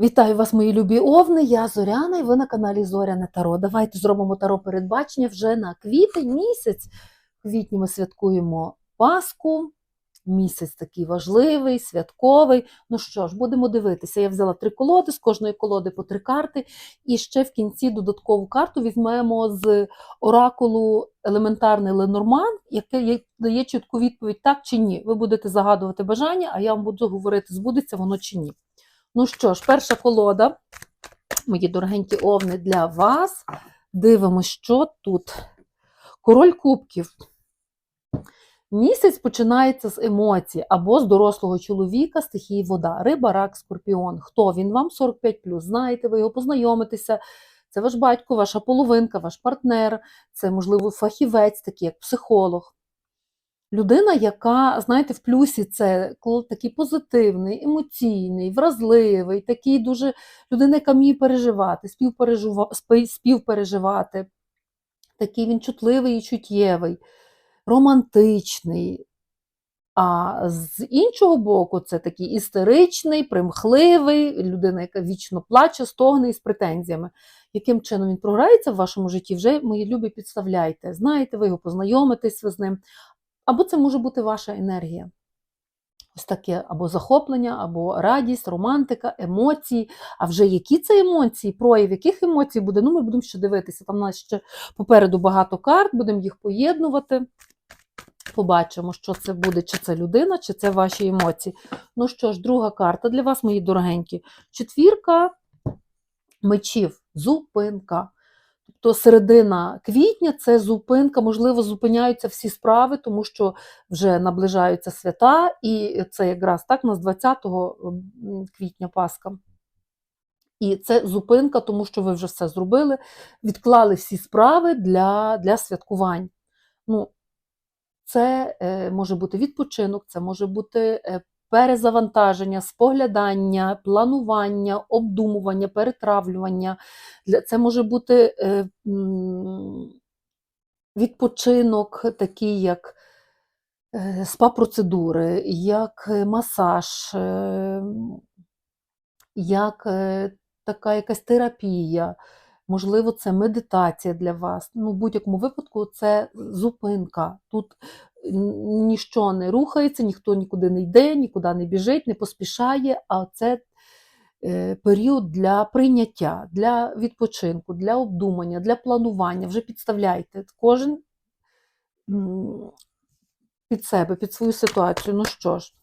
Вітаю вас, мої любі овни. Я Зоряна, і ви на каналі Зоряне Таро. Давайте зробимо таро передбачення вже на квітень місяць. В квітні ми святкуємо Пасху. Місяць такий важливий, святковий. Ну що ж, будемо дивитися. Я взяла три колоди, з кожної колоди по три карти. І ще в кінці додаткову карту візьмемо з оракулу елементарний Ленорман, який дає чітку відповідь так чи ні. Ви будете загадувати бажання, а я вам буду говорити, збудеться воно чи ні. Ну що ж, перша колода, мої дорогенькі овни, для вас. Дивимось, що тут. Король кубків. Місяць починається з емоцій або з дорослого чоловіка, стихії вода, риба, рак, скорпіон. Хто він вам 45 знаєте, ви його познайомитеся. Це ваш батько, ваша половинка, ваш партнер, це, можливо, фахівець, такий як психолог. Людина, яка, знаєте, в плюсі це такий позитивний, емоційний, вразливий, такий дуже людина, яка вміє переживати, співпереживати. Такий він чутливий і чуттєвий, романтичний. А з іншого боку, це такий істеричний, примхливий, людина, яка вічно плаче, стогне і з претензіями. Яким чином він програється в вашому житті, вже, мої любі, підставляйте. Знаєте, ви його познайомитесь ви з ним. Або це може бути ваша енергія. Ось таке або захоплення, або радість, романтика, емоції. А вже які це емоції, прояв яких емоцій буде, ну ми будемо ще дивитися. Там у нас ще попереду багато карт, будемо їх поєднувати. Побачимо, що це буде, чи це людина, чи це ваші емоції. Ну що ж, друга карта для вас, мої дорогенькі. Четвірка мечів, зупинка. Тобто середина квітня це зупинка, можливо, зупиняються всі справи, тому що вже наближаються свята, і це якраз так, у нас 20 квітня Пасха. І це зупинка, тому що ви вже все зробили, відклали всі справи для, для святкувань. Ну, це е, може бути відпочинок, це може бути е, перезавантаження, споглядання, планування, обдумування, перетравлювання. Це може бути е, відпочинок, такий як е, спа-процедури, як е, масаж, як така якась терапія. Можливо, це медитація для вас. Ну, в будь-якому випадку це зупинка. Тут ніщо не рухається, ніхто нікуди не йде, нікуди не біжить, не поспішає, а це е, період для прийняття, для відпочинку, для обдумання, для планування. Вже підставляйте кожен під себе, під свою ситуацію. Ну що ж,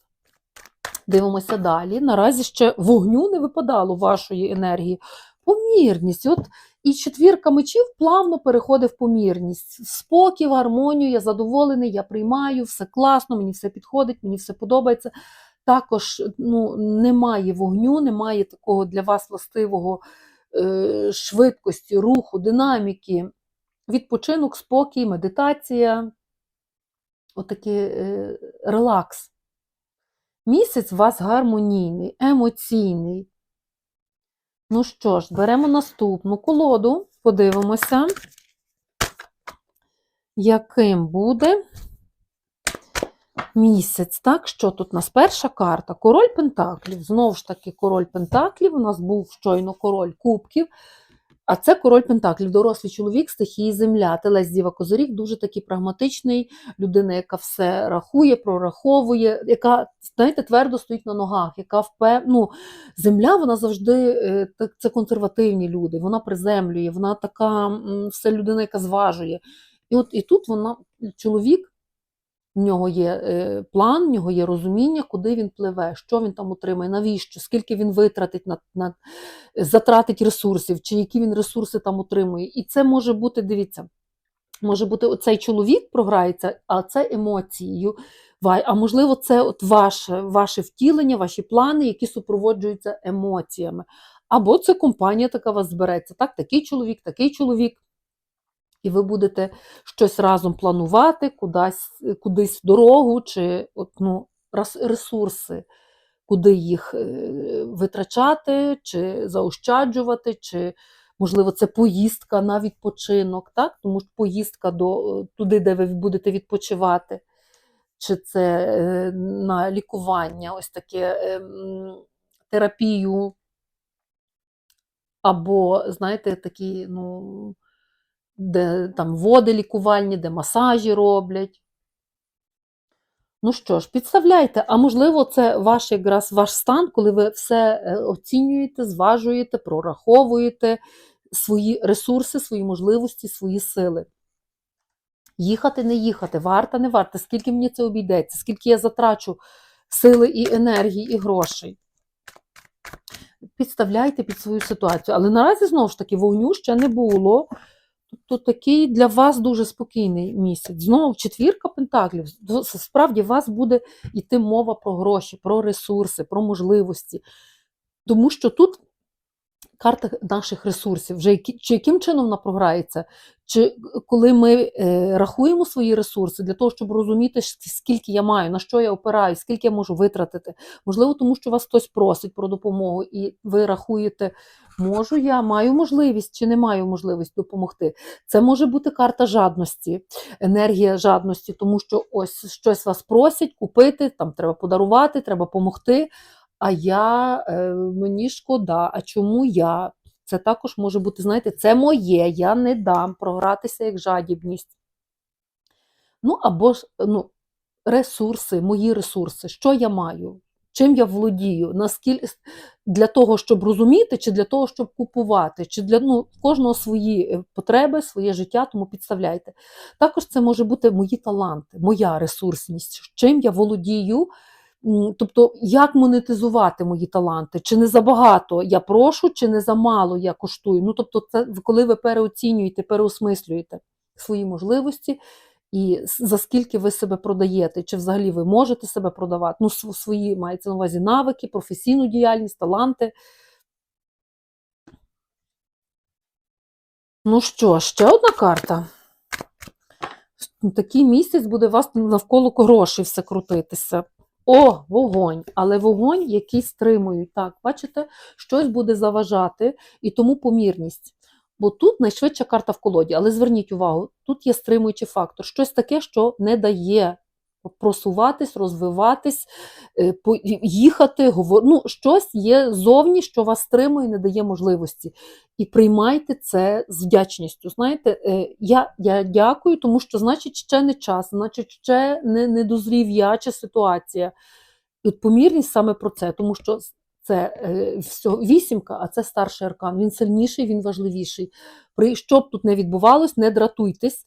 дивимося далі. Наразі ще вогню не випадало вашої енергії. Помірність. От і четвірка мечів плавно переходить в помірність. Спокій, гармонію, я задоволений, я приймаю, все класно, мені все підходить, мені все подобається. Також ну, немає вогню, немає такого для вас властивого е, швидкості, руху, динаміки, відпочинок, спокій, медитація, отакий е, релакс. Місяць у вас гармонійний, емоційний. Ну що ж, беремо наступну колоду, подивимося, яким буде місяць. Так, що тут у нас перша карта? Король Пентаклів. Знову ж таки, король Пентаклів. У нас був щойно король Кубків. А це король Пентаклів, дорослий чоловік, стихії земля. Телець Діва Козиріг, дуже такий прагматичний, людина, яка все рахує, прораховує, яка, знаєте, твердо стоїть на ногах, яка впев... ну, земля, вона завжди е, це консервативні люди, вона приземлює, вона така все людина, яка зважує. І от і тут вона, чоловік, в нього є е, план, в нього є розуміння, куди він пливе, що він там отримає, навіщо, скільки він витратить на, на затратить ресурсів, чи які він ресурси там отримує. І це може бути, дивіться, може бути оцей чоловік програється, а це емоцією. А можливо, це от ваше, ваше втілення, ваші плани, які супроводжуються емоціями. Або це компанія така вас збереться. Так, такий чоловік, такий чоловік. І ви будете щось разом планувати, кудись, кудись дорогу, чи от, ну, ресурси, куди їх е, витрачати, чи заощаджувати, чи, можливо, це поїздка на відпочинок, так? тому що поїздка до, е, туди, де ви будете відпочивати, чи це е, на лікування, ось таке е, терапію або, знаєте, такі, ну, де там води лікувальні, де масажі роблять. Ну що ж, підставляйте, а можливо, це ваш якраз ваш стан, коли ви все е, оцінюєте, зважуєте, прораховуєте свої ресурси, свої можливості, свої сили. Їхати, не їхати, варта, не варта, скільки мені це обійдеться, скільки я затрачу сили і енергії, і грошей. Підставляйте під свою ситуацію. Але наразі, знову ж таки, вогню ще не було. Тобто такий для вас дуже спокійний місяць. Знову четвірка пентаклів. Справді у вас буде йти мова про гроші, про ресурси, про можливості. Тому що тут карта наших ресурсів, вже які, чи яким чином вона програється, чи коли ми е, рахуємо свої ресурси для того, щоб розуміти, скільки я маю, на що я опираюсь, скільки я можу витратити. Можливо, тому що вас хтось просить про допомогу, і ви рахуєте, можу я, маю можливість чи не маю можливість допомогти. Це може бути карта жадності, енергія жадності, тому що ось щось вас просять купити, там треба подарувати, треба допомогти. А я е, мені шкода, а чому я? Це також може бути, знаєте, це моє, я не дам програтися як жадібність. Ну, або ж ну, ресурси, мої ресурси, що я маю, чим я володію, наскільки для того, щоб розуміти, чи для того, щоб купувати, чи для ну, кожного свої е, потреби, своє життя, тому підставляйте. Також це може бути мої таланти, моя ресурсність, чим я володію. Тобто, як монетизувати мої таланти? Чи не забагато я прошу, чи не замало я коштую? Ну, тобто, це коли ви переоцінюєте, переосмислюєте свої можливості і за скільки ви себе продаєте, чи взагалі ви можете себе продавати? Ну, свої мається на увазі навики, професійну діяльність, таланти. Ну що, ще одна карта. Такий місяць буде вас навколо грошей все крутитися. О, вогонь, але вогонь, який стримують. Так, бачите, щось буде заважати, і тому помірність. Бо тут найшвидша карта в колоді, але зверніть увагу, тут є стримуючий фактор, щось таке, що не дає просуватись, розвиватись, е, їхати, говорити. Ну, щось є зовні, що вас стримує, не дає можливості. І приймайте це з вдячністю. Знаєте, е, я я дякую, тому що, значить, ще не час, значить, ще не, не дозрів я чи ситуація. І от помірність саме про це, тому що. Це е, вісімка, а це старший аркан. Він сильніший, він важливіший. При що б тут не відбувалось, не дратуйтесь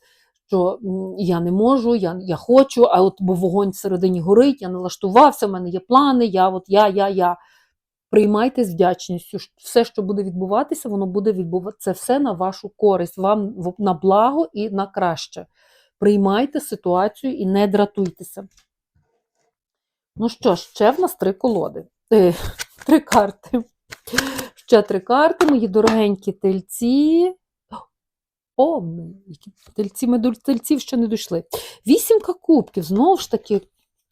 що я не можу, я я хочу, а от бо вогонь всередині горить, я налаштувався, в мене є плани, я от я, я, я. Приймайте з вдячністю. Все, що буде відбуватися, воно буде відбуватися. Це все на вашу користь, вам на благо і на краще. Приймайте ситуацію і не дратуйтеся. Ну що ще в нас три колоди. Е, Три карти. Ще три карти, мої дорогенькі тельці. О, які ми до ще не дійшли. Вісімка кубків, знову ж таки,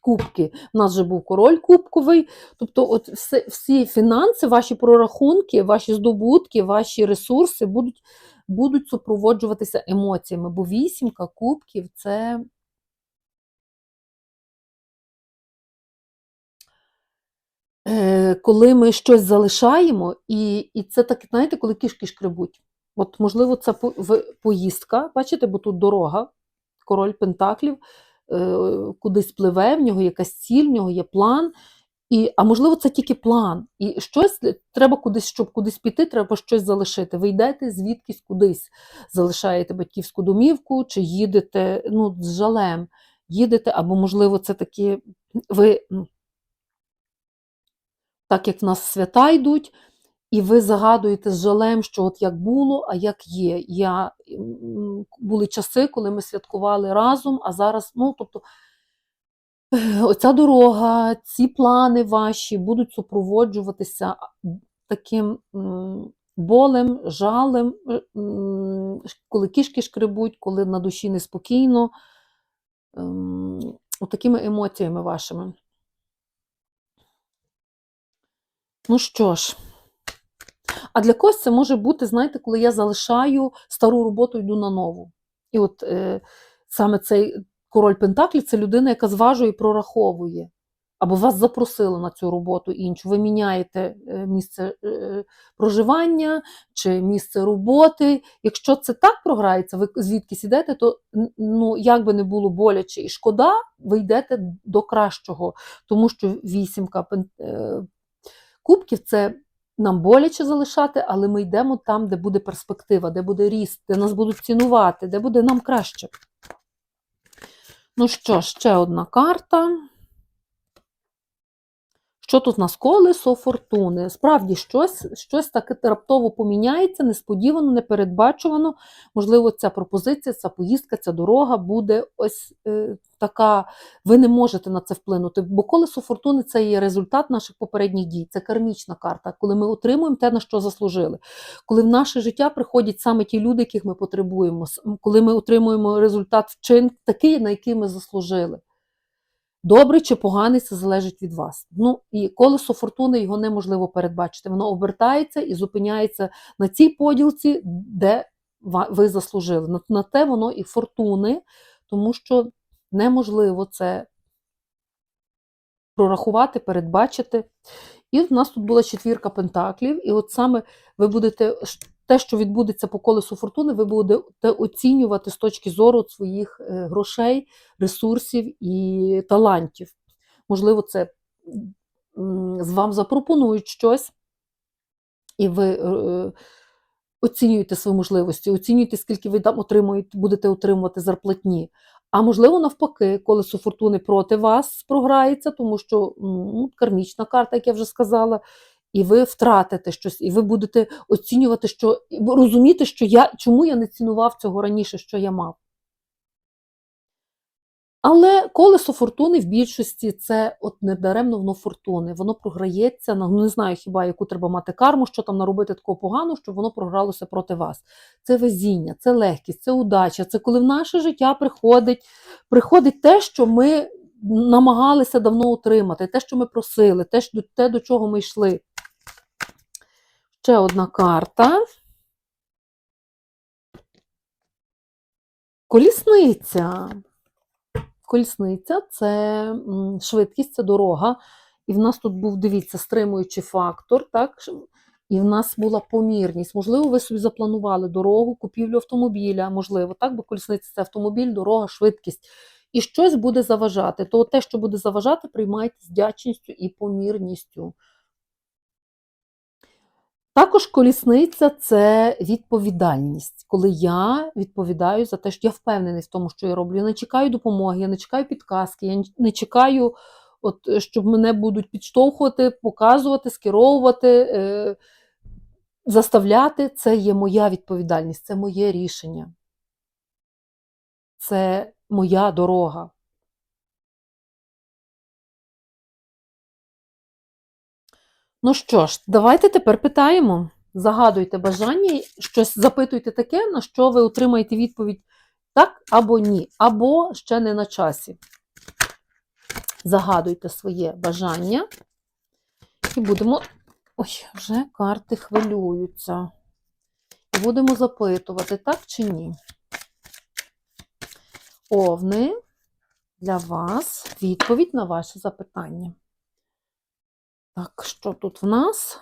кубки. У нас вже був король кубковий. Тобто, от все, всі фінанси, ваші прорахунки, ваші здобутки, ваші ресурси будуть будуть супроводжуватися емоціями. Бо вісімка кубків це. Е, коли ми щось залишаємо, і і це так, знаєте, коли кішки шкребуть. От, можливо, це поїздка, бачите, бо тут дорога, король Пентаклів, е, кудись пливе, в нього якась ціль, в нього є план. І, А можливо, це тільки план. І щось треба кудись, щоб кудись піти, треба щось залишити. Ви йдете звідкись кудись, залишаєте батьківську домівку, чи їдете ну, з жалем, їдете, або, можливо, це такі ви, так як в нас свята йдуть. І ви загадуєте з жалем, що от як було, а як є. Я, Були часи, коли ми святкували разом, а зараз, ну, тобто, оця дорога, ці плани ваші будуть супроводжуватися таким болем, жалем, коли кішки шкребуть, коли на душі неспокійно, ем, такими емоціями вашими. Ну що ж. А для когось це може бути, знаєте, коли я залишаю стару роботу, йду на нову. І от е, саме цей король Пентаклі це людина, яка зважує і прораховує. або вас запросили на цю роботу іншу, ви міняєте е, місце е, проживання чи місце роботи. Якщо це так програється, ви звідкись ідете, то ну, як би не було боляче і шкода, ви йдете до кращого, тому що вісімка е, кубків це нам боляче залишати, але ми йдемо там, де буде перспектива, де буде ріст, де нас будуть цінувати, де буде нам краще. Ну що, ще одна карта. Що тут у нас колесо фортуни? Справді щось, щось таке раптово поміняється, несподівано, непередбачувано. Можливо, ця пропозиція, ця поїздка, ця дорога буде ось е, така. Ви не можете на це вплинути. Бо колесо фортуни це є результат наших попередніх дій. Це кармічна карта, коли ми отримуємо те, на що заслужили. Коли в наше життя приходять саме ті люди, яких ми потребуємо, коли ми отримуємо результат вчин, такий, на який ми заслужили. Добрий чи поганий, це залежить від вас. Ну і колесо фортуни його неможливо передбачити. Воно обертається і зупиняється на цій поділці, де ви заслужили. На, те воно і фортуни, тому що неможливо це прорахувати, передбачити. І в нас тут була четвірка пентаклів, і от саме ви будете те, що відбудеться по колесу фортуни, ви будете оцінювати з точки зору своїх е, грошей, ресурсів і талантів. Можливо, це з вам запропонують щось, і ви е, оцінюєте свої можливості, оцінюєте, скільки ви там отримуєте, будете отримувати зарплатні. А можливо, навпаки, колесо фортуни проти вас програється, тому що ну, кармічна карта, як я вже сказала, і ви втратите щось, і ви будете оцінювати, що розуміти, що я чому я не цінував цього раніше, що я мав. Але колесо фортуни в більшості це от недаремно воно фортуни. Воно програється ну, не знаю хіба яку треба мати карму, що там наробити такого поганого, щоб воно програлося проти вас. Це везіння, це легкість, це удача. Це коли в наше життя приходить, приходить те, що ми намагалися давно отримати, те, що ми просили, те до чого ми йшли. Ще одна карта. Колісниця. Колісниця це швидкість, це дорога. І в нас тут був, дивіться, стримуючий фактор, так? І в нас була помірність. Можливо, ви собі запланували дорогу, купівлю автомобіля, можливо, так, бо колісниця це автомобіль, дорога, швидкість. І щось буде заважати. То те, що буде заважати, приймайте з вдячністю і помірністю. Також колісниця це відповідальність, коли я відповідаю за те, що я впевнений в тому, що я роблю. Я не чекаю допомоги, я не чекаю підказки, я не чекаю, от, щоб мене будуть підштовхувати, показувати, скеровувати, е, заставляти. Це є моя відповідальність, це моє рішення. Це моя дорога. Ну що ж, давайте тепер питаємо. Загадуйте бажання, щось запитуйте таке, на що ви отримаєте відповідь так або ні, або ще не на часі. Загадуйте своє бажання. І будемо. Ой, вже карти хвилюються. І будемо запитувати, так чи ні. Овни для вас відповідь на ваше запитання. Так, що тут в нас?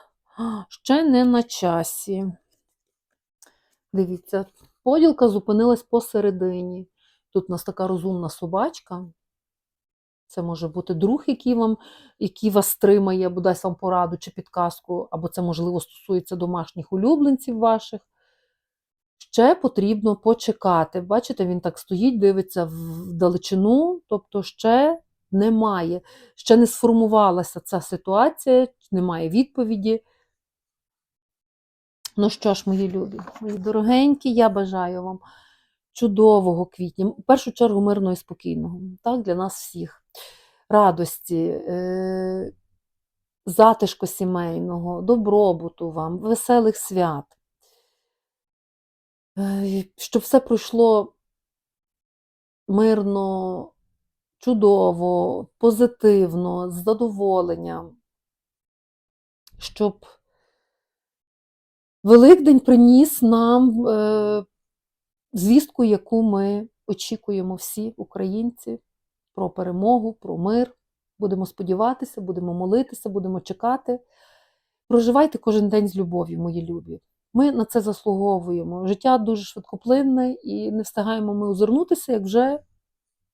Ще не на часі. Дивіться, поділка зупинилась посередині. Тут у нас така розумна собачка. Це може бути друг, який, вам, який вас стримає, або дасть вам пораду чи підказку, або це, можливо, стосується домашніх улюбленців ваших. Ще потрібно почекати. Бачите, він так стоїть, дивиться вдалечину, тобто ще немає, ще не сформувалася ця ситуація, немає відповіді. Ну що ж, мої любі, мої дорогенькі, я бажаю вам чудового квітня, в першу чергу мирного і спокійного, так, для нас всіх. Радості, е- затишку сімейного, добробуту вам, веселих свят. Е, Щоб все пройшло мирно, чудово, позитивно, з задоволенням, щоб Великдень приніс нам е, звістку, яку ми очікуємо всі українці, про перемогу, про мир, Будемо сподіватися, будемо молитися, будемо чекати. Проживайте кожен день з любов'ю, мої любі. Ми на це заслуговуємо. Життя дуже швидкоплинне і не встигаємо ми озирнутися, як вже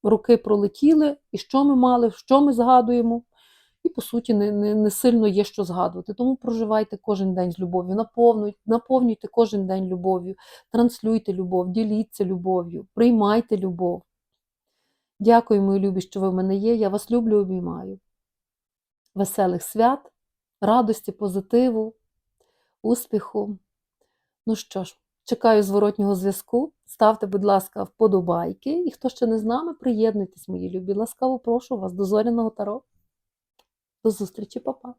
роки пролетіли, і що ми мали, що ми згадуємо. І, по суті, не, не, не сильно є що згадувати. Тому проживайте кожен день з любов'ю, наповнюйте, наповнюйте кожен день любов'ю, транслюйте любов, діліться любов'ю, приймайте любов. Дякую, мої любі, що ви в мене є. Я вас люблю, і обіймаю. Веселих свят, радості, позитиву, успіху. Ну що ж, чекаю зворотнього зв'язку. Ставте, будь ласка, вподобайки. І хто ще не з нами, приєднуйтесь, мої любі. Ласкаво прошу вас до зоряного таро. До зустрічі, папа!